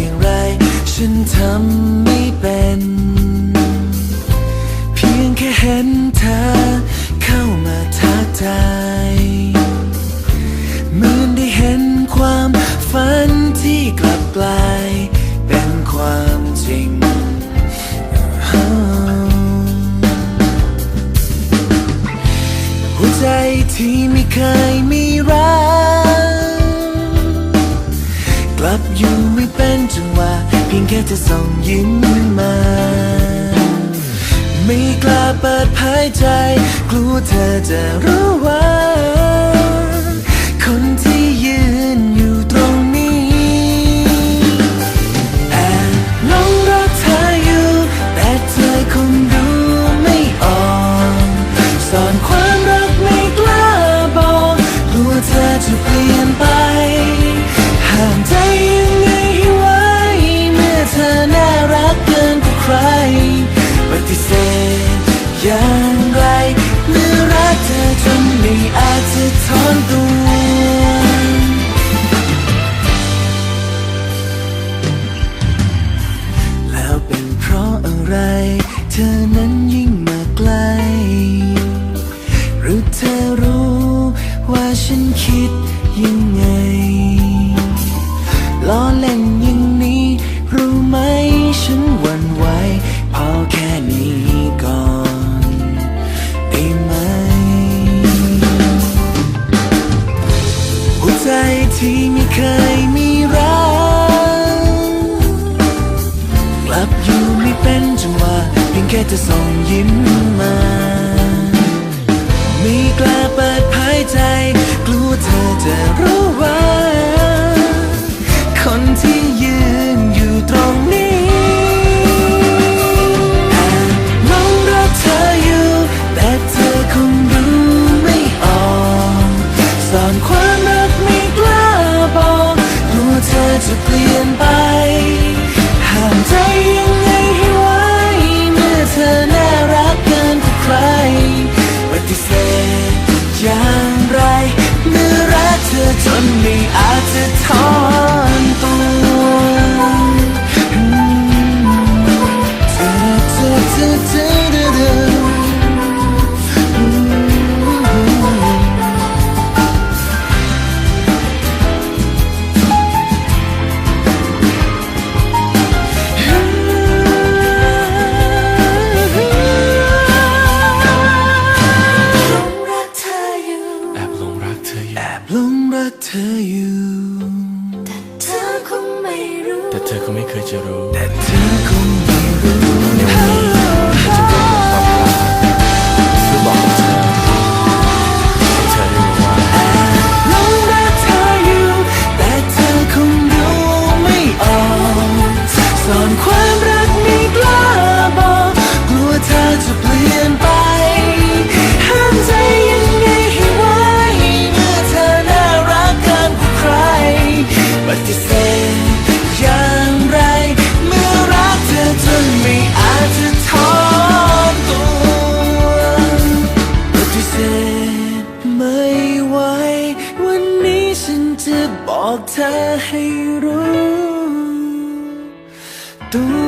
อย่างไร ฉันทำ ค่จะส่งยิ้มมา ไม่กล้าเปิดเผยใจ กลัวเธอจะรู้ว่า ยังไงล้อเล่นอย่างนี้ รู้ไหมฉันหวั่นไหวพอแค่นี้ก่อนได้ไหม หัวใจที่ไม่เคยมีรักกลับอยู่ไม่เป็นจังหวะเพียงแค่จะส่งยิ้มมา ไม่กล้าเปิดเผยใจ กลัวเธอจะรู้ว่า แต่เธอก็ไม่เคยจะรู้แต่เธอคงไม่รู้ บอกเธอให้รู้ตัว